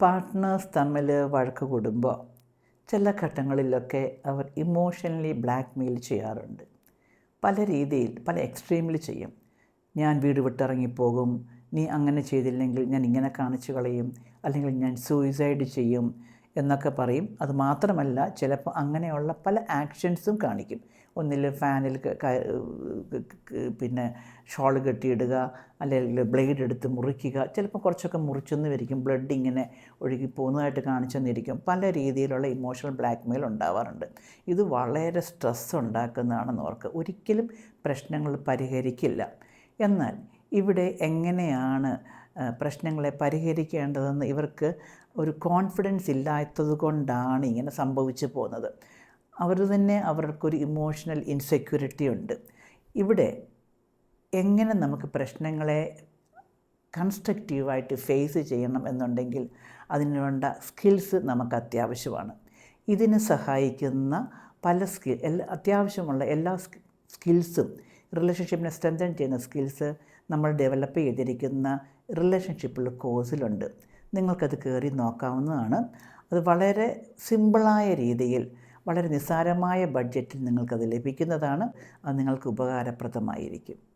Partners തമ്മിൽ വഴക്ക് കൂടുമ്പോൾ ചില ഘട്ടങ്ങളിലൊക്കെ അവർ ഇമോഷണലി ബ്ലാക്ക് മെയിൽ ചെയ്യാറുണ്ട്. പല രീതിയിൽ പല എക്സ്ട്രീമിൽ ചെയ്യും. ഞാൻ വീട് വിട്ടിറങ്ങിപ്പോകും. നീ അങ്ങനെ ചെയ്തില്ലെങ്കിൽ ഞാൻ ഇങ്ങനെ കാണിച്ചു കളയും. അല്ലെങ്കിൽ ഞാൻ സൂയിസൈഡ് ചെയ്യും. എന്നൊക്കെ പറയും. അത് മാത്രമല്ല ചിലപ്പോൾ അങ്ങനെയുള്ള പല ആക്ഷൻസും കാണിക്കും. ഒന്നിൽ ഫാനിൽ പിന്നെ ഷോൾ കെട്ടിയിടുക അല്ലെങ്കിൽ ബ്ലേഡ് എടുത്ത് മുറിക്കുക. ചിലപ്പോൾ കുറച്ചൊക്കെ മുറിച്ചെന്ന് വരിക്കും. ബ്ലഡ് ഇങ്ങനെ ഒഴുകി പോകുന്നതായിട്ട് കാണിച്ചെന്നിരിക്കും. പല രീതിയിലുള്ള ഇമോഷണൽ ബ്ലാക്ക് മെയിൽ ഉണ്ടാവാറുണ്ട്. ഇത് വളരെ സ്ട്രെസ് ഉണ്ടാക്കുന്നതാണെന്ന് ഓർക്ക് ഒരിക്കലും പ്രശ്നങ്ങൾ പരിഹരിക്കില്ല. എന്നാൽ ഇവിടെ എങ്ങനെയാണ് പ്രശ്നങ്ങളെ പരിഹരിക്കേണ്ടതെന്ന് ഇവർക്ക് ഒരു കോൺഫിഡൻസ് ഇല്ലാത്തത് കൊണ്ടാണ് ഇങ്ങനെ സംഭവിച്ചു പോകുന്നത്. അവർ തന്നെ അവർക്കൊരു ഇമോഷണൽ ഇൻസെക്യൂരിറ്റി ഉണ്ട്. ഇവിടെ എങ്ങനെ നമുക്ക് പ്രശ്നങ്ങളെ കൺസ്ട്രക്റ്റീവായിട്ട് ഫേസ് ചെയ്യണം എന്നുണ്ടെങ്കിൽ അതിന് വേണ്ട സ്കിൽസ് നമുക്ക് അത്യാവശ്യമാണ്. ഇതിന് സഹായിക്കുന്ന പല സ്കിൽ എല്ലാ അത്യാവശ്യമുള്ള എല്ലാ സ്കിൽസും റിലേഷൻഷിപ്പിനെ സ്ട്രെങ്തൻ ചെയ്യുന്ന സ്കിൽസ് നമ്മൾ ഡെവലപ്പ് ചെയ്തിരിക്കുന്ന റിലേഷൻഷിപ്പുള്ള കോഴ്സിലുണ്ട് നിങ്ങൾക്കത് കയറി നോക്കാവുന്നതാണ്. അത് വളരെ സിമ്പിളായ രീതിയിൽ വളരെ നിസ്സാരമായ ബഡ്ജറ്റിൽ നിങ്ങൾക്കത് ലഭിക്കുന്നതാണ്. അത് നിങ്ങൾക്ക് ഉപകാരപ്രദമായിരിക്കും.